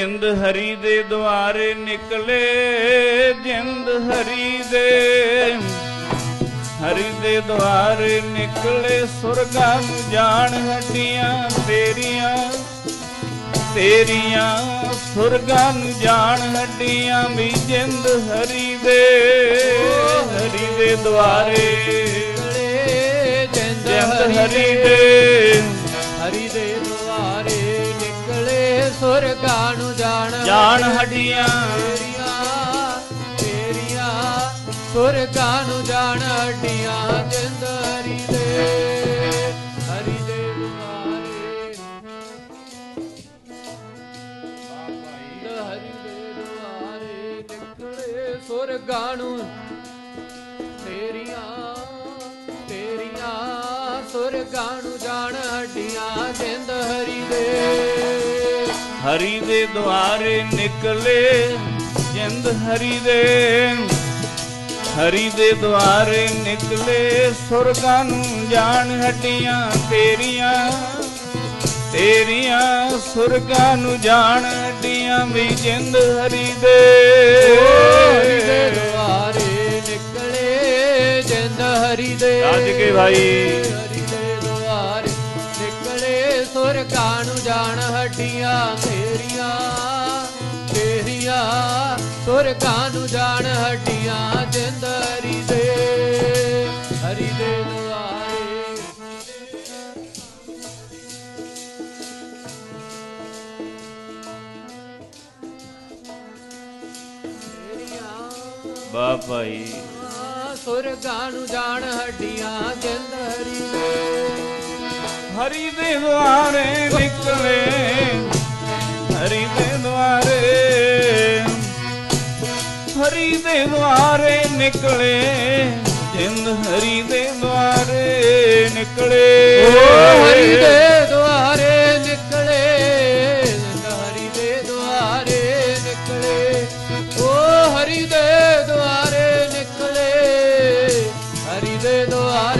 ਜਿੰਦ ਹਰੀ ਦੇ ਦੁਆਰੇ ਨਿਕਲੇ ਜਿੰਦ ਹਰੀ ਦੇ ਹਰੀ ਦੇ ਦੁਆਰੇ ਨਿਕਲੇ। ਸੁਰਗਾਂ ਨੂੰ ਜਾਣ ਹੱਡੀਆਂ ਤੇਰੀਆਂ ਤੇਰੀਆਂ। ਸੁਰਗਾਂ ਨੂੰ ਜਾਣ ਹੱਡੀਆਂ ਵੀ ਜਿੰਦ ਹਰੀ ਦੇ ਹਰੀ ਦੇ ਦੁਆਰੇ। ਜਿੰਦ ਹਰੀ ਦੇ ਜਾਣ ਹੱਡੀਆਂ ਤੇਰੀਆਂ ਤੇਰੀਆਂ ਸੁਰਗਾਂ ਨੂੰ ਜਾਣ ਹੱਡੀਆਂ ਜਿੰਦ ਹਰੀ ਦੇ ਹਰੀ ਦੇ ਦੁਆਰੇ। ਜਿੰਦ ਹਰੀ ਦੇ ਦੁਆਰੇ ਨਿਕਲੇ ਸੁਰਗਾਂ ਨੂੰ। ਤੇਰੀਆਂ ਤੇਰੀਆਂ, ਸੁਰਗਾਂ ਨੂੰ ਜਾਣ ਹੱਡੀਆਂ ਹਰੀ ਦੇ ਦੁਆਰੇ ਨਿਕਲੇ ਜਿੰਦ ਹਰੀ ਦੇ। ਹਰੀ ਦੇ ਦੁਆਰੇ ਨਿਕਲੇ ਸੁਰਗਾਂ ਨੂੰ ਜਾਣ ਹੱਡੀਆਂ ਤੇਰੀਆਂ। ਤੇਰੀਆਂ ਸੁਰਗਾਂ ਨੂੰ ਜਾਣ ਹੱਡੀਆਂ ਵੀ ਜਿੰਦ ਹਰੀ ਦੇ। ਹਰੀ ਦੇ ਦੁਆਰੇ ਨਿਕਲੇ ਜਿੰਦ ਹਰੀ ਦੇ। ਰਾਜ ਕੇ ਭਾਈ। ਹਰੀ ਦੇ ਨੂੰ ਜਾਣ ਹੱਡੀਆਂ ਤੇਰੀਆਂ ਤੇਰੀਆਂ। ਸੁਰਗਾਂ ਨੂੰ ਜਾਣ ਹੱਡੀਆਂ ਜਿੰਦ ਹਰੀ ਦੇ ਹਰੀ ਦੇ ਦੁਆਰੇ ਤੇਰੀਆਂ ਬਾ ਭਾਈ। ਸੁਰਗਾਂ ਨੂੰ ਜਾਣ ਹੱਡੀਆਂ ਜਿੰਦ ਹਰੀ ਦੇ ਦੁਆਰੇ ਨਿਕਲੇ, ਹਰੀ ਦੇ ਦੁਆਰੇ। ਹਰੀ ਦੇ ਦੁਆਰੇ ਨਿਕਲੇ, ਜਿੰਦ ਹਰੀ ਦੇ ਦੁਆਰੇ ਨਿਕਲੇ। ਓ ਹਰੀ ਦੇ ਦੁਆਰੇ ਨਿਕਲੇ, ਜਿੰਦ ਹਰੀ ਦੇ ਦੁਆਰੇ ਨਿਕਲੇ। ਓ ਹਰੀ ਦੇ ਦੁਆਰੇ ਨਿਕਲੇ, ਹਰੀ ਦੇ ਦੁਆਰੇ